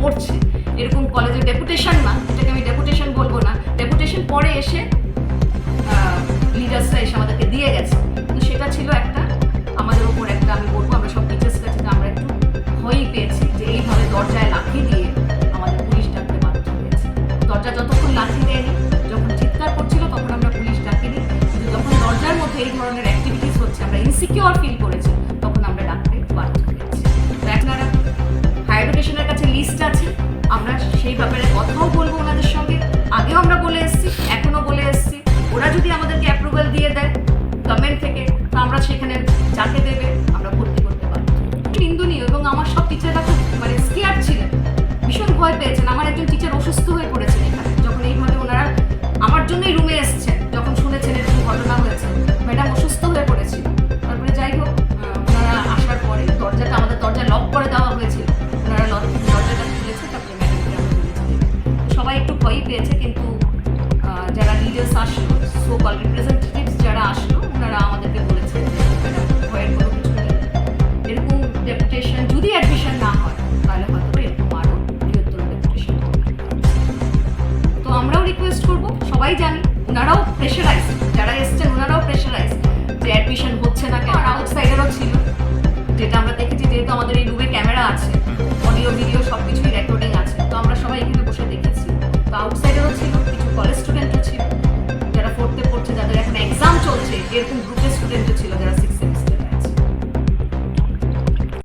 পড়ছে। এরকম কলেজের ডেপুটেশন না, এটাকে আমি ডেপুটেশন বলব না। ডেপুটেশন পরে এসে লিডার্সরা এসে আমাদেরকে দিয়ে গেছে। কিন্তু সেটা ছিল একটা, আমাদের ওপর একটা আমি বলব, আমরা সব টিচার্স কাছে আমরা একটু ভয়ই পেয়েছি যে এইভাবে দরজায় লাঠি দিয়ে আমাদের পুলিশ ডাকতে বাধ্য হয়েছে। দরজা যতক্ষণ লাঠি দেয়নি, যখন চিৎকার করছিল তখন আমরা পুলিশ ডাকিনি। কিন্তু যখন দরজার মধ্যে এই ধরনের অ্যাক্টিভিটিস হচ্ছে, আমরা ইনসিকিউর ফিল করেছি। থেকে আমরা সেখানে যাকে দেবে, আমরা ভর্তি করতে পারব। নিন্দনীয় এবং আমার সব টিচাররা খুব মানে স্কেয়ার ছিলেন। ভীষণ ভয় পেয়েছেন। আমার একজন টিচার অসুস্থ হয়ে পড়েছেন এখানে। যখন এইভাবে ওনারা আমার জন্যই রুমে এসেছেন, যখন শুনেছেন এরকম ঘটনা হয়েছে। ম্যাডাম অসুস্থ হয়ে পড়েছিল। তারপরে যাই হোক ওনারা আসার পরে দরজাটা, আমাদের দরজা লক করে দেওয়া হয়েছিল। ওনারা দরজাটা খুলেছে, তারপরে ম্যাডামকে সবাই একটু ভয়ই পেয়েছে, কিন্তু যারা লিডার্স আসলো সো কল রিপ্রেজেন্টেটিভস সবাই জানি, ওনারাও প্রেশারাইজ যারা এসছেন ওনারাও প্রেশারাইজ যে অ্যাডমিশন হচ্ছে না কেন আউটসাইডারও ছিল। যেটা আমরা দেখেছি, যেহেতু আমাদের এই রুমে ক্যামেরা আছে অডিও ভিডিও সব কিছুই রেকর্ডিং আছে, তো আমরা সবাই এখানে বসে দেখেছি। তো আউটসাইডারও ছিল, কিছু কলেজ স্টুডেন্টও ছিল। যারা পড়তে পড়ছে, যাদের এখন এক্সাম চলছে, এরকম গ্রুপের স্টুডেন্টও ছিল, যারা সিক্স